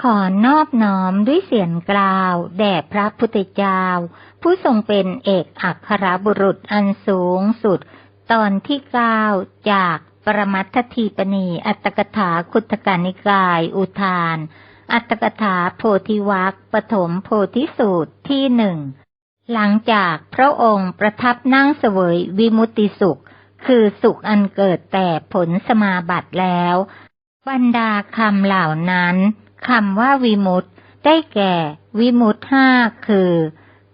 ขอนอบน้อมด้วยเสียงกล่าว แด่พระพุทธเจ้า ผู้ทรงเป็นเอกอัครบุรุษอันสูงสุด ตอนที่เก้าจากปรมัตถทีปณี อัตตกถาคุตกานิกาย อุทาน อัตตกถาโพธิวัคปฐมโพธิสูตรที่หนึ่งหลังจากพระองค์ประทับนั่งเสวยวิมุตติสุข คือสุขอันเกิดแต่ผลสมาบัติแล้ว บรรดาคำเหล่านั้น คำว่าวิมุตติได้แก่ วิมุตติห้าคือ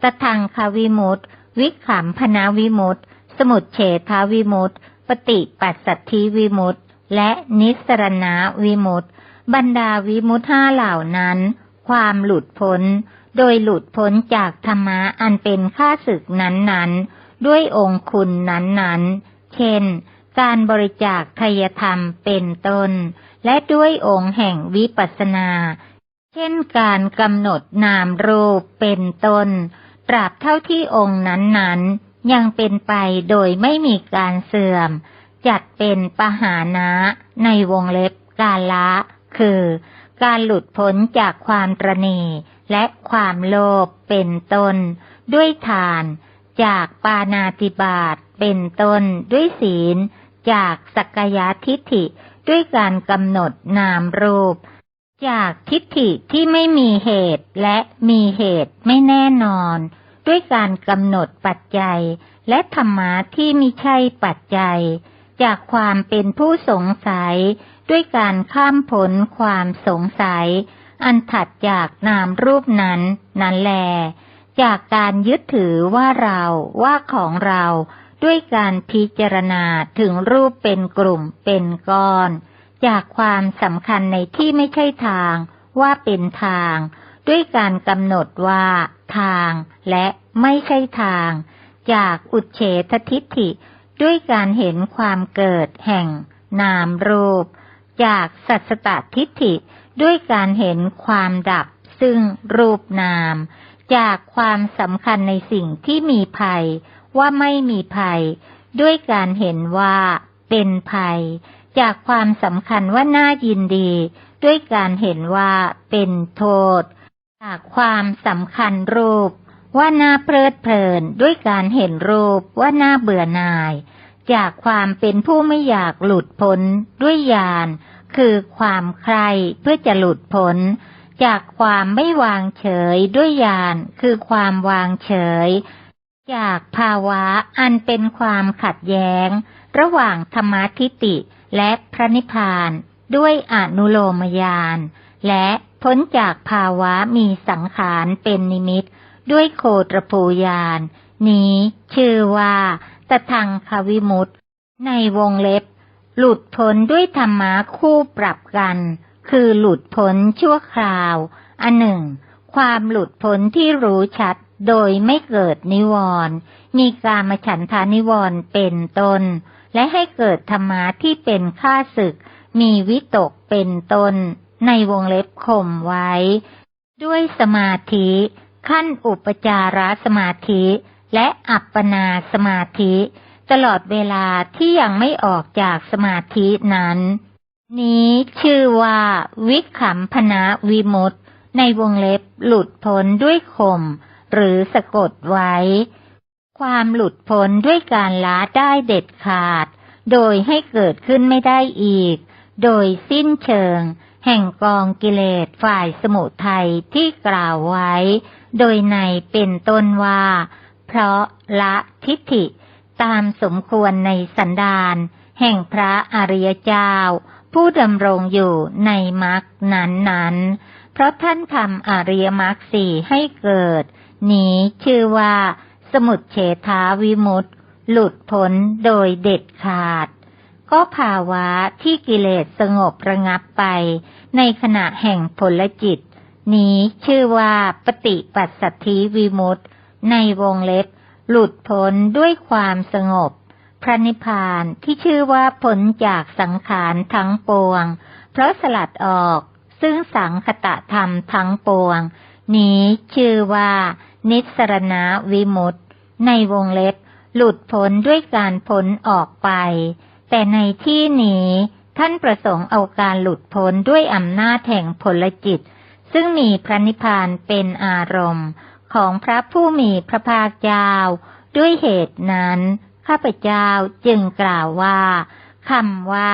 ตทังควิมุตติวิขำพนาวิมุตติสมุดเฉทาวิมุตติปฏิปัสสัทธิวิมุตติและนิสรณวิมุตติบรรดาวิมุตติห้าเหล่านั้น ความหลุดพ้น โดยหลุดพ้นจากธรรมะอันเป็นข้าศึกนั้นๆ ด้วยองคุณนั้นๆ เช่น การบริจาคทายธรรมเป็นต้น และด้วยองค์แห่งวิปัสสนา เช่นการกำหนดนามรูปเป็นต้น ตราบเท่าที่องค์นั้นๆ ยังเป็นไปโดยไม่มีการเสื่อม จัดเป็นปหานะในวงเล็บกาละ คือ การหลุดพ้นจากความตรณีและความโลภเป็นต้น ด้วยทาน จากปานาติบาตเป็นต้นด้วยศีล จากสักกายทิฏฐิ ด้วยการกำหนดนามรูป จากทิฏฐิที่ไม่มีเหตุและมีเหตุไม่แน่นอน ด้วยการกำหนดปัจจัย และธรรมะที่มิใช่ปัจจัย จากความเป็นผู้สงสัย ด้วยการข้ามผลความสงสัย อันถัดจากนามรูปนั้นนั้นแล จากการยึดถือว่าเราว่าของเรา ด้วยการพิจารณาถึงรูปเป็นกลุ่มเป็นก้อน จากความสำคัญในที่ไม่ใช่ทางว่าเป็นทาง ด้วยการกำหนดว่า ทางและไม่ใช่ทาง จากอุเฉททิฏฐิ ด้วยการเห็นความเกิดแห่ง นามรูป จากสัสตตทิฏฐิ ด้วยการเห็นความดับซึ่งรูปนาม จากความสำคัญในสิ่งที่มีภัย ว่าไม่มีภัย ด้วยการเห็นว่าเป็นภัย จากความสำคัญว่าน่ายินดี ด้วยการเห็นว่าเป็นโทษ จากความสำคัญรูป ว่าน่าเพลิดเพลิน ด้วยการเห็นรูปว่าน่าเบื่อหน่าย จากความเป็นผู้ไม่อยากหลุดพ้นด้วยญาณคือความใคร่เพื่อจะหลุดพ้น จากความไม่วางเฉยด้วยญาณคือความวางเฉย จากภาวะอันเป็นความขัดแย้ง ระหว่างธรรมทิฏฐิและพระนิพพานด้วยอนุโลมญาณและพ้นจากภาวะมีสังขารเป็นนิมิต ด้วยโคตรภูยานนี้ชื่อว่าตทังควิมุตในวงเล็บ หลุดพ้นด้วยธรรมะคู่ปรับกัน คือหลุดพ้นชั่วคราว อันหนึ่ง ความหลุดพ้นที่รู้ชัด โดยไม่เกิดนิวรณ์มีกามฉันทานิวรณ์เป็นตน และให้เกิดธรรมะที่เป็นข้าศึก มีวิตกเป็นตน ในวงเล็บข่มไว้ ด้วยสมาธิ ขั้นอุปจารสมาธิ และอัปปนาสมาธิ ตลอดเวลาที่ยังไม่ออกจากสมาธินั้น นี้ชื่อว่าวิขำพนะวิมุตในวงเล็บหลุดพ้นด้วยข่ม หรือสะกดไว้ ความหลุดพ้นด้วยการละได้เด็ดขาด โดยให้เกิดขึ้นไม่ได้อีก โดยสิ้นเชิง แห่งกองกิเลสฝ่ายสมุทัยที่กล่าวไว้ โดยในเป็นต้นว่า เพราะละทิฏฐิตามสมควรในสันดานแห่งพระอริยเจ้า ผู้ดำรงอยู่ในมรรคนั้นๆเพราะท่านทำอริยมรรคสี่ให้เกิด นี้ชื่อว่า สมุดเฉทาวิมุตติ หลุดพ้นโดยเด็ดขาด ก็ภาวะที่กิเลสสงบระงับไป ในขณะแห่งผลจิต นี้ชื่อว่าปฏิปัสสัทธิวิมุตติ ในวงเล็บ หลุดพ้นด้วยความสงบ พระนิพพานที่ชื่อว่าพ้นจากสังขารทั้งปวง เพราะสลัดออกซึ่งสังคตะธรรมทั้งปวง นี้ชื่อว่า นิสรณวิมุตติ ในวงเล็บ หลุดพ้นด้วยการพ้นออกไป แต่ในที่นี้ ท่านประสงค์เอาการหลุดพ้นด้วยอำนาจแห่งผลจิต ซึ่งมีพระนิพพานเป็นอารมณ์ ของพระผู้มีพระภาคเจ้า ด้วยเหตุนั้น ข้าพเจ้าจึงกล่าวว่าคำว่า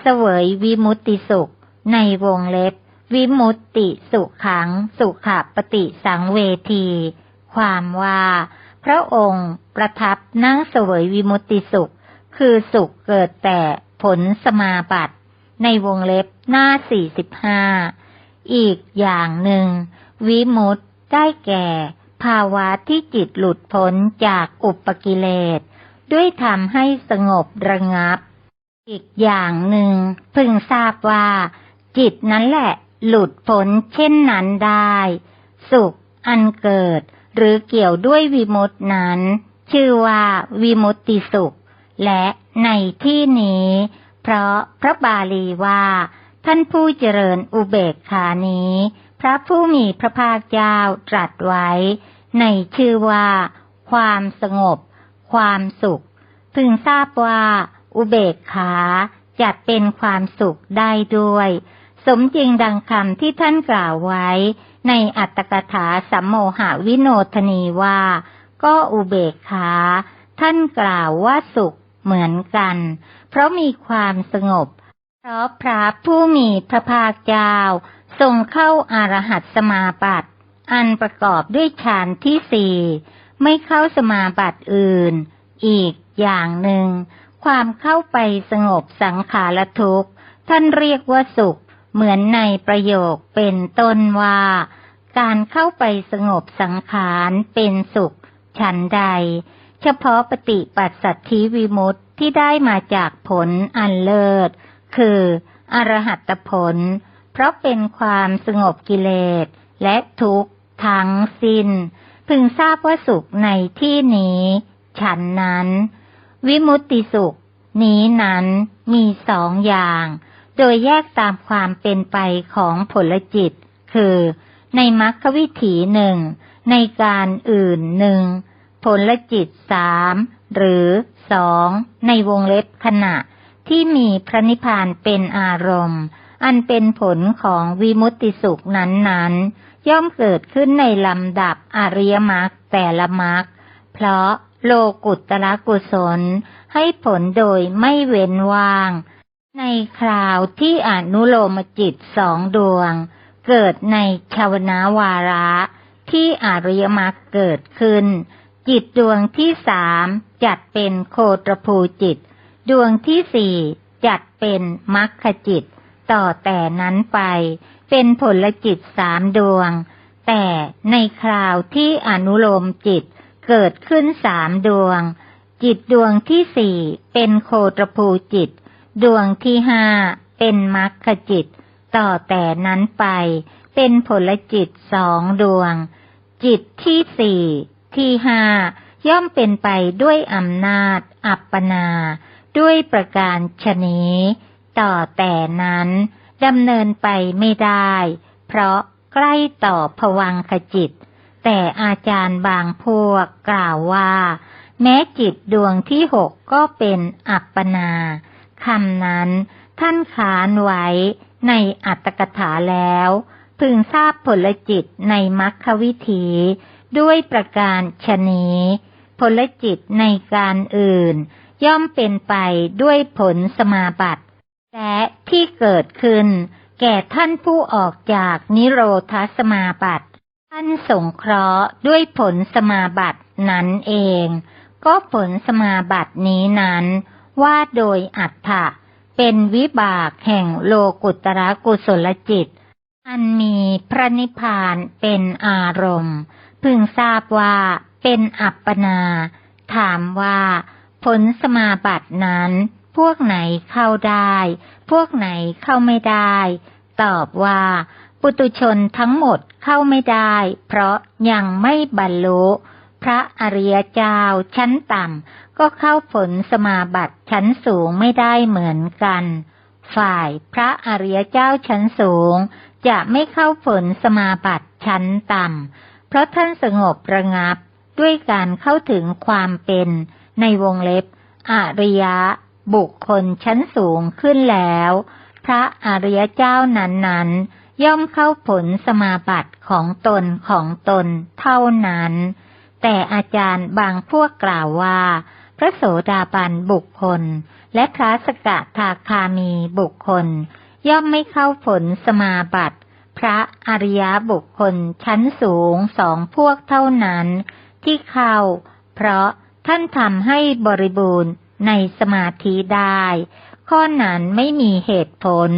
เสวยวิมุตติสุข ในวงเล็บ วิมุตติสุขังสุขปฏิสังเวที ความว่า พระองค์ประทับนั่งเสวยวิมุตติสุข คือสุขเกิดแต่ผลสมาบัติ ในวงเล็บหน้าสี่สิบห้าอีกอย่างหนึ่ง วิมุตได้แก่ ภาวะที่จิตหลุดพ้นจากอุปกิเลส ด้วยทำให้สงบระงับ อีกอย่างหนึ่งพึงทราบว่า จิตนั้นแหละ หลุดพ้นเช่นนั้นได้ สุขอันเกิด หรือเกี่ยวด้วยวิมุตินั้น ชื่อว่าวิมุตติสุข และในที่นี้ เพราะพระบาลีว่า ท่านผู้เจริญอุเบกขานี้ พระผู้มีพระภาคเจ้าตรัสไว้ ในชื่อว่า ความสงบ ความสุข พึงทราบว่า อุเบกขาจัดเป็นความสุขได้ด้วย สมจริงดังคำที่ท่านกล่าวไว้ ในอัตถกถาสัมโมหวิโนทนีว่า ก็อุเบกขา ท่านกล่าวว่าสุขเหมือนกัน เพราะมีความสงบ เพราะพระผู้มีพระภาคเจ้าทรงเข้าอารหัตสมาบัติอันประกอบด้วยฌานที่สี่ไม่เข้าสมาบัติอื่น อีกอย่างหนึ่ง ความเข้าไปสงบสังขารทุกข์ ท่านเรียกว่าสุข เหมือนในประโยคเป็นต้นว่า การเข้าไปสงบสังขารเป็นสุข ฉันใด เฉพาะปฏิปัสสัทธิวิมุตติที่ได้มาจากผลอันเลิศ คืออรหัตผล เพราะเป็นความสงบกิเลส และทุกข์ทั้งสิน้น พึงทราบว่าสุขในที่นี้ ฉันนั้น วิมุตติสุข นี้นั้นมีสองอย่าง โดยแยกตามความเป็นไปของผลจิต คือ ในมรรควิถีหนึ่ง ในการอื่นหนึ่ง ผลจิตสามหรือสองในวงเล็บขณะ ที่มีพระนิพพานเป็นอารมณ์ อันเป็นผลของวิมุตติสุขนั้นๆ ย่อมเกิดขึ้นในลำดับอริยมรรคแต่ละมรรคเพราะโลกุตละกุศลให้ผลโดยไม่เว้นว่าง ในคราวที่อนุโลมจิตสองดวง เกิดในชาวนาวาระ ที่อริยมรรคเกิดขึ้น จิตดวงที่สามจัดเป็นโคตรภูจิต ดวงที่สี่จัดเป็นมรรคจิต ต่อแต่นั้นไป เป็นผลจิตสามดวง แต่ในคราวที่อนุโลมจิตเกิดขึ้นสามดวง จิตดวงที่สี่เป็นโคตรภูจิต ดวงที่ห้าเป็นมรรคจิต ต่อแต่นั้นไป เป็นผลจิตสองดวง จิตที่สี่ที่ห้าย่อมเป็นไปด้วยอำนาจ อัปปนา ด้วยประการชนีต่อแต่นั้นดำเนินไปไม่ได้ เพราะใกล้ต่อผวังขจิต แต่อาจารย์บางพวกกล่าวว่า แม้จิตดวงที่หกก็เป็นอัปปนา คำนั้น ท่านขานไว้ในอัตถกถาแล้ว พึงทราบผลจิตในมรรควิถี ด้วยประการชนีผลจิตในการอื่น ย่อมเป็นไปด้วยผลสมาบัติ และที่เกิดขึ้น แก่ท่านผู้ออกจากนิโรธสมาบัติ ท่านสงเคราะห์ด้วยผลสมาบัตินั้นเอง ก็ผลสมาบัตินี้นั้น ว่าโดยอัฏฐะเป็นวิบากแห่งโลกุตระกุศลจิต อันมีพระนิพพานเป็นอารมณ์ พึงทราบว่าเป็นอัปปนา ถามว่า ผลสมาบัตินั้น พวกไหนเข้าได้ พวกไหนเข้าไม่ได้ ตอบว่าปุตุชนทั้งหมดเข้าไม่ได้ เพราะยังไม่บรรลุ พระอริยเจ้าชั้นต่ำก็เข้าผลสมาบัติชั้นสูงไม่ได้เหมือนกัน ฝ่ายพระอริยเจ้าชั้นสูง จะไม่เข้าผลสมาบัติชั้นต่ำ เพราะท่านสงบระงับด้วยการเข้าถึงความเป็นในวงเล็บ อริยะ บุคคลชั้นสูงขึ้นแล้ว พระอริยเจ้านั้นย่อมเข้าผลสมาบัติของตนของตนเท่านั้น แต่อาจารย์บางพวกกล่าวว่า พระโสดาบันบุคคล และพระสกทาคามีบุคคล ย่อมไม่เข้าผลสมาบัติ พระอริยบุคคลชั้นสูงสองพวกเท่านั้น ที่เข้า เพราะท่านทำให้บริบูรณ์ในสมาธิได้ ข้อนั้นไม่มีเหตุผล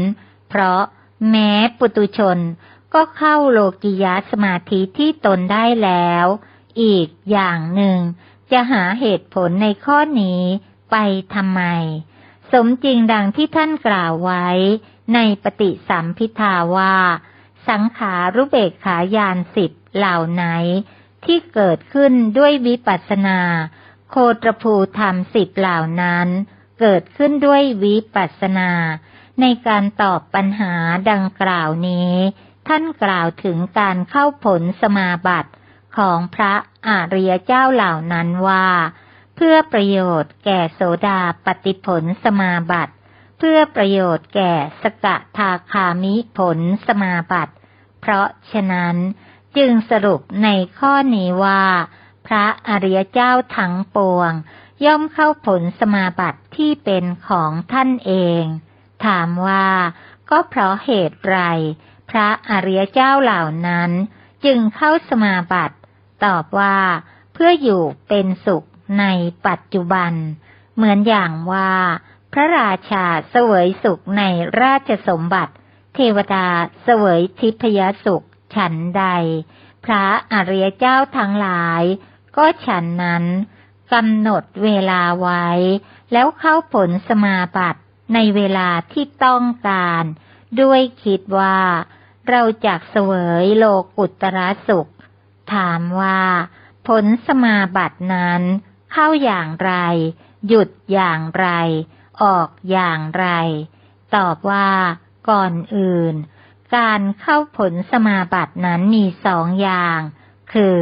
เพราะแม้ปุตุชนก็เข้าโลกิยาสมาธิที่ตนได้แล้ว อีกอย่างหนึ่ง จะหาเหตุผลในข้อนี้ไปทำไม สมจริงดังที่ท่านกล่าวไว้ ในปฏิสัมพิทาว่า สังขารุเบกขายานสิบเหล่าไหน ที่เกิดขึ้นด้วยวิปัสนา โคตรภูธรรมสิบเหล่านั้น เกิดขึ้นด้วยวิปัสสนา ในการตอบปัญหาดังกล่าวนี้ ท่านกล่าวถึงการเข้าผลสมาบัติ ของพระอริยเจ้าเหล่านั้นว่า เพื่อประโยชน์แก่โสดาปฏิผลสมาบัติ เพื่อประโยชน์แก่สกทาคามิผลสมาบัติ เพราะฉะนั้นจึงสรุปในข้อนี้ว่า พระอริยเจ้าทั้งปวง ย่อมเข้าผลสมาบัติที่เป็นของท่านเอง ถามว่าก็เพราะเหตุไร พระอริยเจ้าเหล่านั้น จึงเข้าสมาบัติ ตอบว่า เพื่ออยู่เป็นสุขในปัจจุบัน เหมือนอย่างว่า พระราชาเสวยสุขในราชสมบัติ เทวดาเสวยทิพยสุขฉันใด พระอริยเจ้าทั้งหลาย ก็ฉันนั้นกำหนดเวลาไว้ แล้วเข้าผลสมาบัติในเวลาที่ต้องการ ด้วยคิดว่า เราจักเสวยโลกุตรสุข ถามว่า ผลสมาบัตินั้น เข้าอย่างไร หยุดอย่างไร ออกอย่างไร ตอบว่าก่อนอื่น การเข้าผลสมาบัตินั้นมีสองอย่าง คือ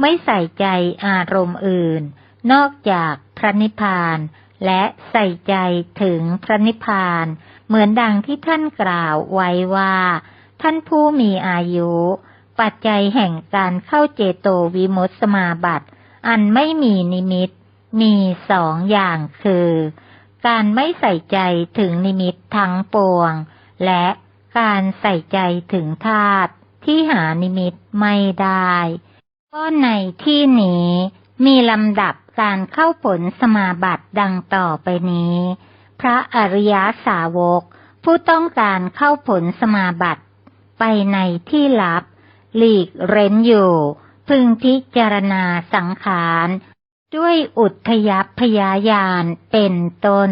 ไม่ใส่ใจอารมณ์อื่น นอกจากพระนิพพาน และใส่ใจถึงพระนิพพาน เหมือนดังที่ท่านกล่าวไว้ว่า ท่านผู้มีอายุ ปัจจัยแห่งการเข้าเจโตวิมุตสมาบัติ อันไม่มีนิมิต มีสองอย่างคือ การไม่ใส่ใจถึงนิมิตทั้งปวง และการใส่ใจถึงธาตุที่หานิมิตไม่ได้ ก็ในที่นี้มีลำดับการเข้าผลสมาบัติดังต่อไปนี้ พระอริยสาวก ผู้ต้องการเข้าผลสมาบัติ ไปในที่ลับ หลีกเร้นอยู่ พึงพิจารณาสังขารด้วยอุทยพยายานเป็นต้น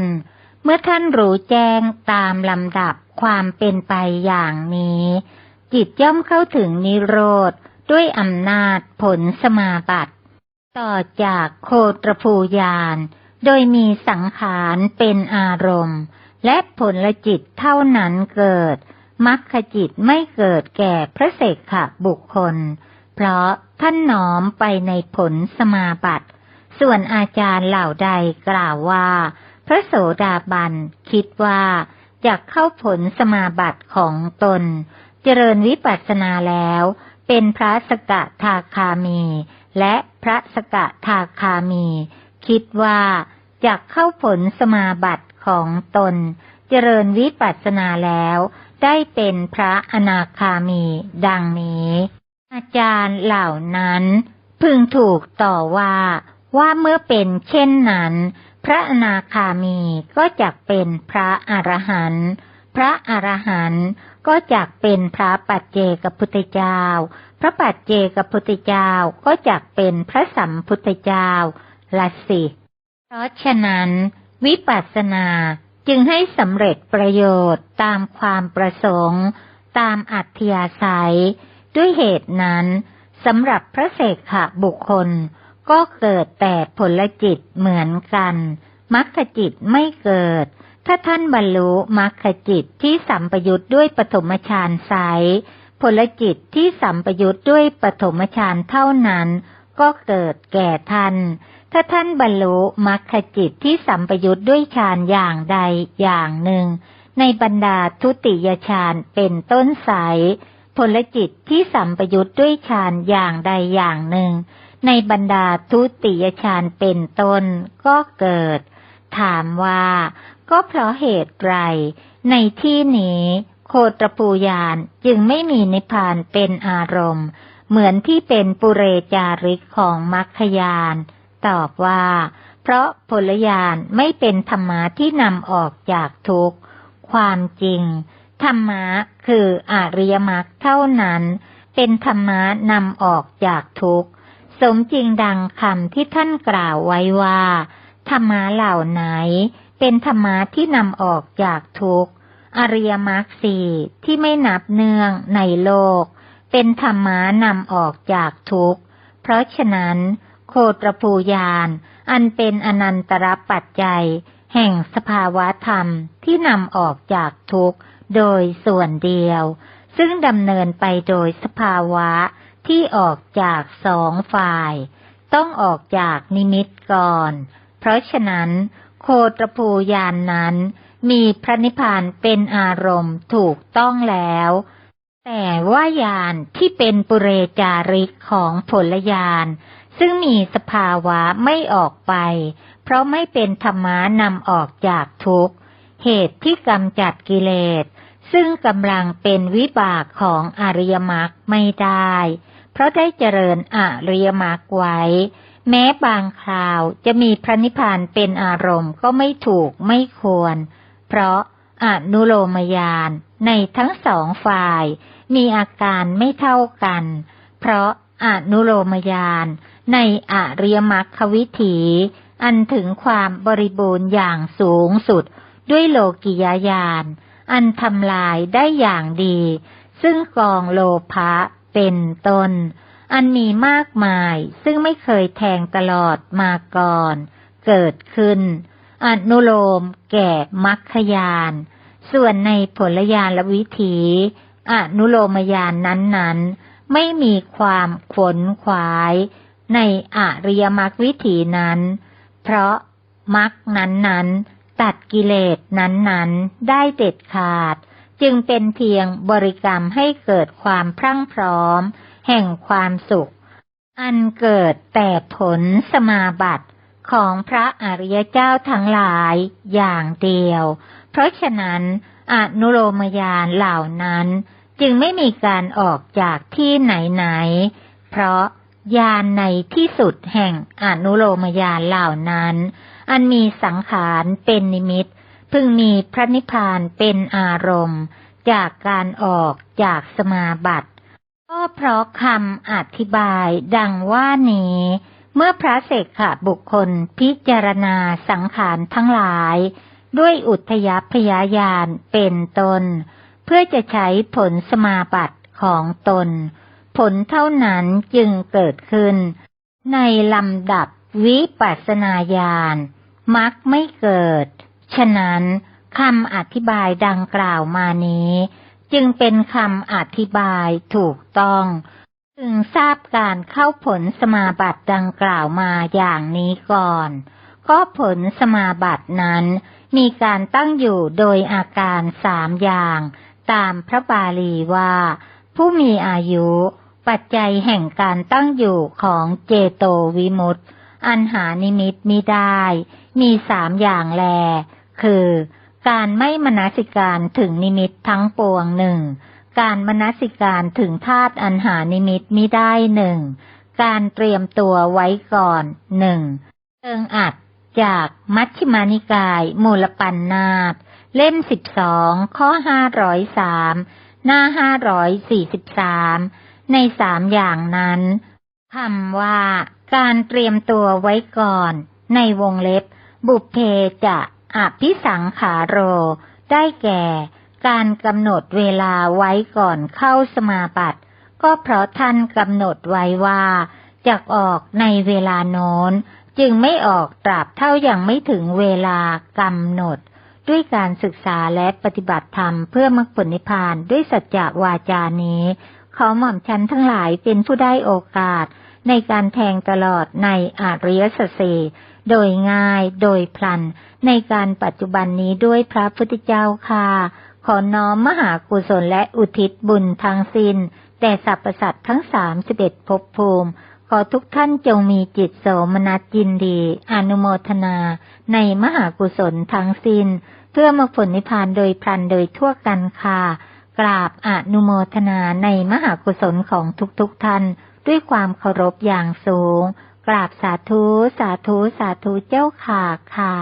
เมื่อท่านรู้แจ้งตามลำดับความเป็นไปอย่างนี้ จิตย่อมเข้าถึงนิโรธ ด้วยอำนาจผลสมาบัติ ต่อจากโคตรภูยาน โดยมีสังขารเป็นอารมณ์ และผลจิตเท่านั้นเกิด มัคคจิตไม่เกิดแก่พระเสกขบุคคล เพราะท่านน้อมไปในผลสมาบัติ ส่วนอาจารย์เหล่าใดกล่าวว่า พระโสดาบันคิดว่าจะเข้าผลสมาบัติของตน เจริญวิปัสสนาแล้ว เป็นพระสกทาคามี และพระสกทาคามี คิดว่าจะเข้าผลสมาบัติของตน เจริญวิปัสสนาแล้ว ได้เป็นพระอนาคามี ดังนี้ อาจารย์เหล่านั้น พึงถูกต่อว่าว่าเมื่อเป็นเช่นนั้น พระอนาคามีก็จักเป็นพระอรหันต์พระอรหันต์ก็จักเป็นพระปัจเจกพุทธเจ้า พระปัจเจกพุทธเจ้าก็จักเป็นพระสัมพุทธเจ้าละสิ เพราะฉะนั้น วิปัสสนา จึงให้สำเร็จประโยชน์ตามความประสงค์ ตามอัธยาศัย ด้วยเหตุนั้นสำหรับพระเสกขบุคคล ก็เกิดแต่ผลจิตเหมือนกันมรรคจิตไม่เกิด ถ้าท่านบรรลุมรรคจิตที่สัมปยุทธ์ด้วยปฐมฌานไสยผลจิตที่สัมปยุทธ์ด้วยปฐมฌานเท่านั้น ก็เกิดแก่ท่าน ถ้าท่านบรรลุมรรคจิตที่สัมปยุทธ์ด้วยฌานอย่างใดอย่างหนึ่ง ในบรรดาทุติยฌานเป็นต้นสายผลจิตที่สัมปยุทธ์ด้วยฌานอย่างใดอย่างหนึ่ง ในบรรดาทุติยฌานเป็นต้นก็เกิด ถามว่าก็เพราะเหตุไร ในที่นี้ โคตรปูยานจึงไม่มีนิพพานเป็นอารมณ์ เหมือนที่เป็นปุเรจาริกของมัคคยาน ตอบว่า เพราะผลยานไม่เป็นธรรมะที่นำออกจากทุกข์ ความจริง ธรรมะคืออริยมรรคเท่านั้น เป็นธรรมะนำออกจากทุกข์ สมจริงดังคำที่ท่านกล่าวไว้ว่า ธรรมะเหล่าไหน เป็นธรรมะที่นำออกจากทุกข์ อริยมรรคสี่ที่ไม่นับเนื่องในโลก เป็นธรรมะนำออกจากทุกข์ เพราะฉะนั้น โคตรภูยานอันเป็นอนันตรปัจจัย แห่งสภาวะธรรมที่นำออกจากทุกข์โดยส่วนเดียว ซึ่งดำเนินไปโดยสภาวะที่ออกจากสองฝ่าย ต้องออกจากนิมิตก่อน เพราะฉะนั้น โคตรภูยานนั้น มีพระนิพพานเป็นอารมณ์ถูกต้องแล้วแต่ว่ายานที่เป็นปุเรจาริกของผลยาน ซึ่งมีสภาวะไม่ออกไป เพราะไม่เป็นธรรมะนำออกจากทุกข์ เหตุที่กำจัดกิเลส ซึ่งกำลังเป็นวิบากของอริยมรรคไม่ได้ เพราะได้เจริญอริยมรรคไว้ แม้บางคราวจะมีพระนิพพานเป็นอารมณ์ก็ไม่ถูกไม่ควร เพราะอนุโลมยานในทั้งสองฝ่าย มีอาการไม่เท่ากัน เพราะอนุโลมยาน ในอริยมรรควิถี อันถึงความบริบูรณ์อย่างสูงสุด ด้วยโลกิยาญาณอันทำลายได้อย่างดี ซึ่งกองโลภะเป็นต้น อันมีมากมายซึ่งไม่เคยแทงตลอดมาก่อน เกิดขึ้น อนุโลมแก่มัคคยาน ส่วนในผลยานละวิถีอนุโลมยานนั้นๆ ไม่มีความขวนขวาย ในอริยมรรควิถีนั้น เพราะมรรคนั้นๆ ตัดกิเลสนั้นๆ ได้เด็ดขาด จึงเป็นเพียงบริกรรมให้เกิดความพรั่งพร้อม แห่งความสุข อันเกิดแต่ผลสมาบัติของพระอริยเจ้าทั้งหลายอย่างเดียว เพราะฉะนั้นอนุโลมยานเหล่านั้น จึงไม่มีการออกจากที่ไหนๆเพราะ ยานในที่สุดแห่งอนุโลมยานเหล่านั้น อันมีสังขารเป็นนิมิต พึงมีพระนิพพานเป็นอารมณ์ จากการออกจากสมาบัติก็เพราะคำอธิบายดังว่านี้ เมื่อพระเสกขบุคคลพิจารณาสังขารทั้งหลาย ด้วยอุทยพยายานเป็นตน เพื่อจะใช้ผลสมาบัติของตน ลเท่านั้นจึงเกิดขึ้น ในลำดับวิปัสสนาญาณมักไม่เกิด ฉะนั้นคำอธิบายดังกล่าวมานี้ จึงเป็นคำอธิบายถูกต้อง จึงทราบการเข้าผลสมาบัติดังกล่าวมาอย่างนี้ก่อน ก็ผลสมาบัตินั้น มีการตั้งอยู่โดยอาการสามอย่าง ตามพระบาลีว่า ผู้มีอายุ ปัจจัยแห่งการตั้งอยู่ของเจโตวิมุตติอันหานิมิตมิได้ มีสามอย่างแล คือ การไม่มนสิการถึงนิมิตทั้งปวงหนึ่ง การมนสิการถึงธาตุอันหานิมิตมิได้หนึ่ง การเตรียมตัวไว้ก่อนหนึ่งเชิงอัดจากมัชฌิมานิกาย มูลปันนาตเล่มสิบสองข้อห้าร้อยสามหน้าห้าร้อยสี่สิบสาม ในสามอย่างนั้นคำว่า การเตรียมตัวไว้ก่อน ในวงเล็บ บุพเพจะอภิสังขาโร ได้แก่ การกำหนดเวลาไว้ก่อนเข้าสมาบัติ ก็เพราะท่านกำหนดไว้ว่าจะออกในเวลาโน้น จึงไม่ออกตราบเท่ายังไม่ถึงเวลากำหนด ด้วยการศึกษาและปฏิบัติธรรมเพื่อมรรคผลนิพพานด้วยสัจจะวาจานี้ ขอหม่อมฉันทั้งหลายเป็นผู้ได้โอกาส ในการแทงตลอดในอาริยสัจสีโดยง่ายโดยพลัน ในการปัจจุบันนี้ด้วยพระพุทธเจ้าค่ะ ขอน้อมมหากุศลและอุทิศบุญทั้งสิน้นแต่สรรพสัตว์ทั้งสามสิบเอ็ดภพภูมิ ขอทุกท่านจงมีจิตโสมนัสยินดี อนุโมทนา ในมหากุศลทั้งสิน้น เพื่อมาผลนิพพานโดยพลันโดยทั่วกันค่ะ กราบอนุโมทนาในมหากุศลของทุกๆทท่าน ด้วยความเคารพอย่างสูง กราบสาธุ สาธุ สาธุเจ้าค่ะค่ะ